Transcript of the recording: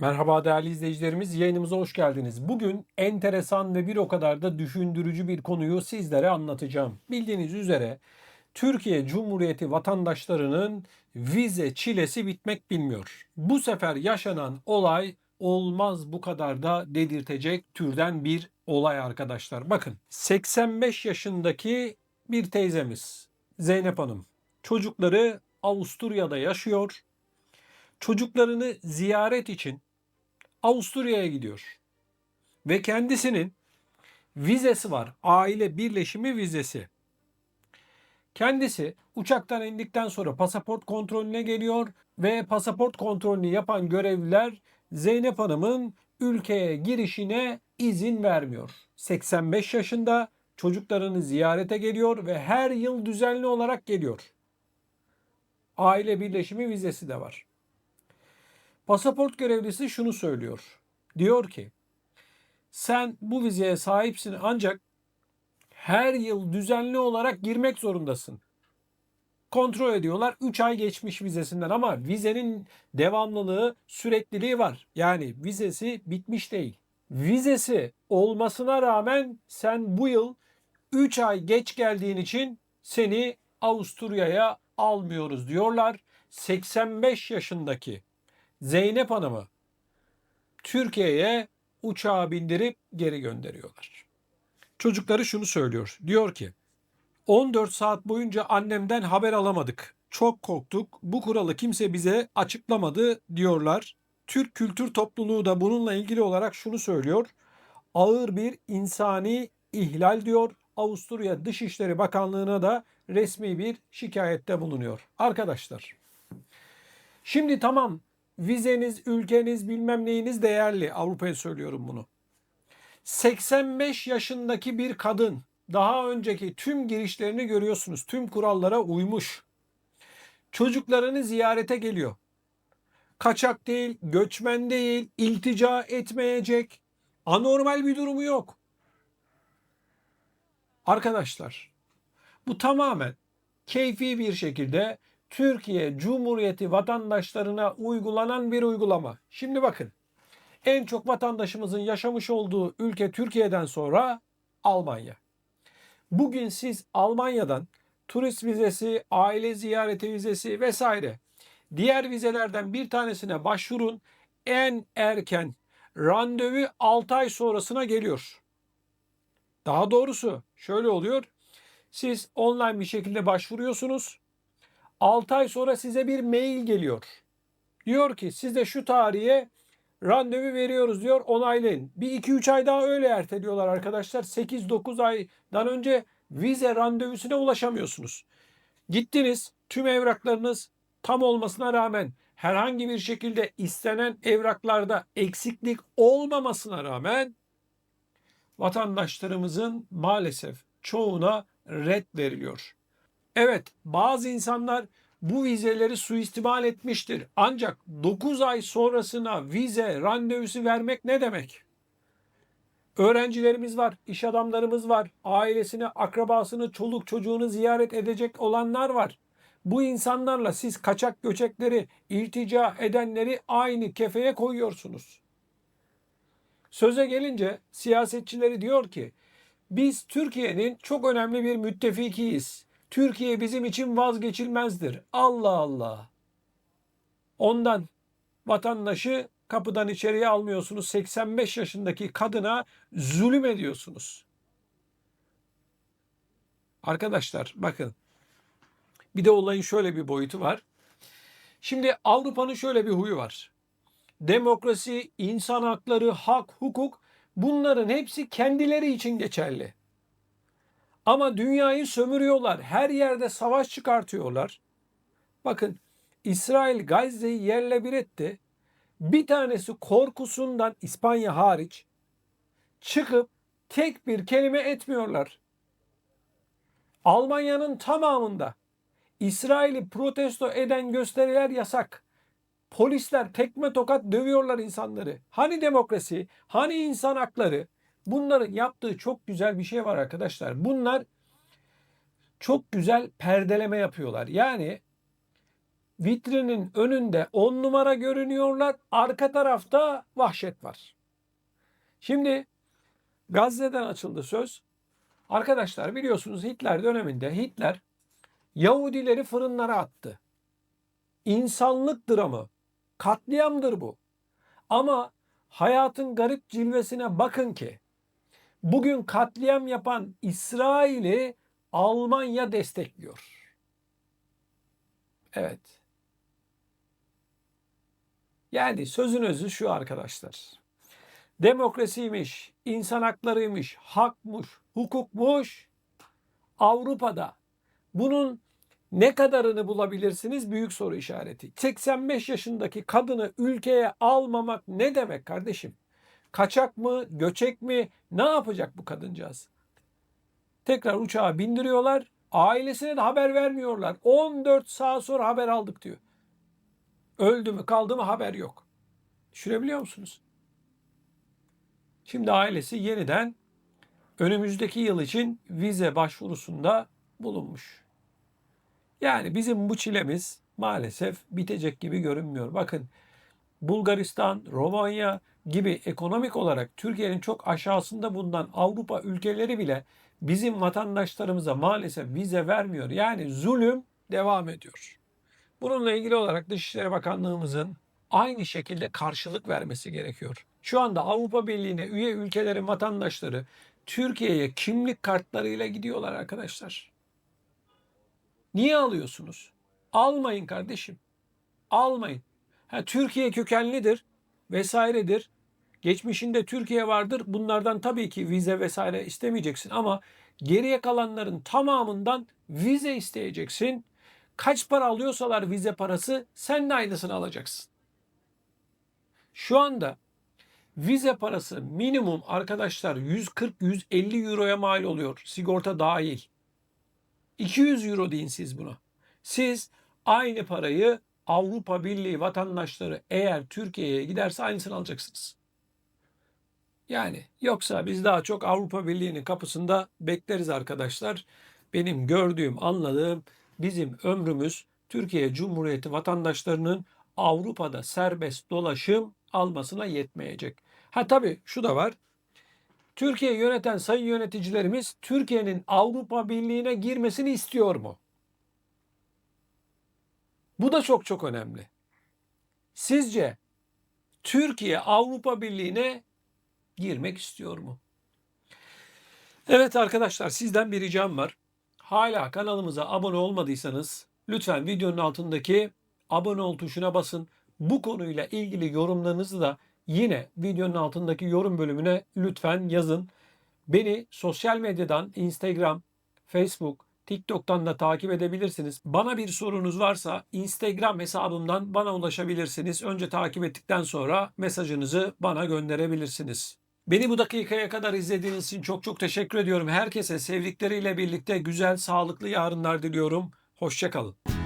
Merhaba değerli izleyicilerimiz, yayınımıza hoş geldiniz. Bugün enteresan ve bir o kadar da düşündürücü bir konuyu sizlere anlatacağım. Bildiğiniz üzere Türkiye Cumhuriyeti vatandaşlarının vize çilesi bitmek bilmiyor. Bu sefer yaşanan olay olmaz bu kadar da dedirtecek türden bir olay arkadaşlar. Bakın 85 yaşındaki bir teyzemiz Zeynep Hanım. Çocukları Avusturya'da yaşıyor. Çocuklarını ziyaret için Avusturya'ya gidiyor. Ve kendisinin vizesi var. Aile birleşimi vizesi. Kendisi uçaktan indikten sonra pasaport kontrolüne geliyor ve pasaport kontrolünü yapan görevliler Zeynep Hanım'ın ülkeye girişine izin vermiyor. 85 yaşında çocuklarını ziyarete geliyor ve her yıl düzenli olarak geliyor. Aile birleşimi vizesi de var. Pasaport görevlisi şunu söylüyor. Diyor ki sen bu vizeye sahipsin ancak her yıl düzenli olarak girmek zorundasın. Kontrol ediyorlar 3 ay geçmiş vizesinden ama vizenin devamlılığı sürekliliği var. Yani vizesi bitmiş değil. Vizesi olmasına rağmen sen bu yıl 3 ay geç geldiğin için seni Avusturya'ya almıyoruz diyorlar. 85 yaşındaki Zeynep Hanım'ı Türkiye'ye uçağa bindirip geri gönderiyorlar. Çocukları şunu söylüyor. Diyor ki 14 saat boyunca annemden haber alamadık. Çok korktuk. Bu kuralı kimse bize açıklamadı diyorlar. Türk kültür topluluğu da bununla ilgili olarak şunu söylüyor. Ağır bir insani ihlal diyor. Avusturya Dışişleri Bakanlığı'na da resmi bir şikayette bulunuyor. Arkadaşlar şimdi tamam vizeniz, ülkeniz, bilmem neyiniz değerli. Avrupa'ya söylüyorum bunu. 85 yaşındaki bir kadın daha önceki tüm girişlerini görüyorsunuz. Tüm kurallara uymuş. Çocuklarını ziyarete geliyor. Kaçak değil, göçmen değil, iltica etmeyecek. Anormal bir durumu yok. Arkadaşlar, bu tamamen keyfi bir şekilde Türkiye Cumhuriyeti vatandaşlarına uygulanan bir uygulama. Şimdi bakın. En çok vatandaşımızın yaşamış olduğu ülke Türkiye'den sonra Almanya. Bugün siz Almanya'dan turist vizesi, aile ziyareti vizesi vesaire diğer vizelerden bir tanesine başvurun. En erken randevu 6 ay sonrasına geliyor. Daha doğrusu şöyle oluyor. Siz online bir şekilde başvuruyorsunuz. 6 ay sonra size bir mail geliyor. Diyor ki size şu tarihe randevu veriyoruz diyor onaylayın. Bir 2-3 ay daha öyle erteliyorlar arkadaşlar. 8-9 aydan önce vize randevusuna ulaşamıyorsunuz. Gittiniz tüm evraklarınız tam olmasına rağmen herhangi bir şekilde istenen evraklarda eksiklik olmamasına rağmen vatandaşlarımızın maalesef çoğuna red veriliyor. Evet bazı insanlar bu vizeleri suistimal etmiştir. Ancak 9 ay sonrasına vize randevusu vermek ne demek? Öğrencilerimiz var, iş adamlarımız var, ailesini, akrabasını, çoluk çocuğunu ziyaret edecek olanlar var. Bu insanlarla siz kaçak göçekleri, iltica edenleri aynı kefeye koyuyorsunuz. Söze gelince siyasetçileri diyor ki biz Türkiye'nin çok önemli bir müttefikiyiz. Türkiye bizim için vazgeçilmezdir. Allah Allah. Ondan vatandaşı kapıdan içeriye almıyorsunuz. 85 yaşındaki kadına zulüm ediyorsunuz. Arkadaşlar bakın. Bir de olayın şöyle bir boyutu var. Şimdi Avrupa'nın şöyle bir huyu var. Demokrasi, insan hakları, hak, hukuk bunların hepsi kendileri için geçerli. Ama dünyayı sömürüyorlar. Her yerde savaş çıkartıyorlar. Bakın İsrail Gazze'yi yerle bir etti. Bir tanesi korkusundan İspanya hariç çıkıp tek bir kelime etmiyorlar. Almanya'nın tamamında İsrail'i protesto eden gösteriler yasak. Polisler tekme tokat dövüyorlar insanları. Hani demokrasi, hani insan hakları? Bunların yaptığı çok güzel bir şey var arkadaşlar. Bunlar çok güzel perdeleme yapıyorlar. Yani vitrinin önünde 10 numara görünüyorlar. Arka tarafta vahşet var. Şimdi Gazze'den açıldı söz. Arkadaşlar biliyorsunuz Hitler döneminde Hitler Yahudileri fırınlara attı. İnsanlık dramı, katliamdır bu. Ama hayatın garip cilvesine bakın ki bugün katliam yapan İsrail'i Almanya destekliyor. Evet. Yani sözün özü şu arkadaşlar. Demokrasiymiş, insan haklarıymış, hakmış, hukukmuş. Avrupa'da bunun ne kadarını bulabilirsiniz? Büyük soru işareti. 85 yaşındaki kadını ülkeye almamak ne demek kardeşim? Kaçak mı, göçek mi? Ne yapacak bu kadıncağız? Tekrar uçağa bindiriyorlar. Ailesine de haber vermiyorlar. 14 saat sonra haber aldık diyor. Öldü mü kaldı mı haber yok. Düşünebiliyor musunuz? Şimdi ailesi yeniden önümüzdeki yıl için vize başvurusunda bulunmuş. Yani bizim bu çilemiz maalesef bitecek gibi görünmüyor. Bakın Bulgaristan, Romanya gibi ekonomik olarak Türkiye'nin çok aşağısında bulunan Avrupa ülkeleri bile bizim vatandaşlarımıza maalesef vize vermiyor. Yani zulüm devam ediyor. Bununla ilgili olarak Dışişleri Bakanlığımızın aynı şekilde karşılık vermesi gerekiyor. Şu anda Avrupa Birliği'ne üye ülkelerin vatandaşları Türkiye'ye kimlik kartlarıyla gidiyorlar arkadaşlar. Niye alıyorsunuz? Almayın kardeşim. Almayın. Ha, Türkiye kökenlidir vesairedir. Geçmişinde Türkiye vardır. Bunlardan tabii ki vize vesaire istemeyeceksin ama geriye kalanların tamamından vize isteyeceksin. Kaç para alıyorsalar vize parası sen de aynısını alacaksın. Şu anda vize parası minimum arkadaşlar 140-150 euroya mal oluyor. Sigorta dahil. 200 euro deyin siz buna. Siz aynı parayı Avrupa Birliği vatandaşları eğer Türkiye'ye giderse aynısını alacaksınız. Yani yoksa biz daha çok Avrupa Birliği'nin kapısında bekleriz arkadaşlar. Benim gördüğüm, anladığım bizim ömrümüz Türkiye Cumhuriyeti vatandaşlarının Avrupa'da serbest dolaşım almasına yetmeyecek. Ha tabii şu da var. Türkiye yöneten sayın yöneticilerimiz Türkiye'nin Avrupa Birliği'ne girmesini istiyor mu? Bu da çok çok önemli. Sizce Türkiye Avrupa Birliği'ne girmek istiyor mu? Evet arkadaşlar sizden bir ricam var. Hala kanalımıza abone olmadıysanız lütfen videonun altındaki abone ol tuşuna basın. Bu konuyla ilgili yorumlarınızı da yine videonun altındaki yorum bölümüne lütfen yazın. Beni sosyal medyadan Instagram, Facebook, TikTok'tan da takip edebilirsiniz. Bana bir sorunuz varsa Instagram hesabımdan bana ulaşabilirsiniz. Önce takip ettikten sonra mesajınızı bana gönderebilirsiniz. Beni bu dakikaya kadar izlediğiniz için çok çok teşekkür ediyorum. Herkese sevdikleriyle birlikte güzel, sağlıklı yarınlar diliyorum. Hoşçakalın.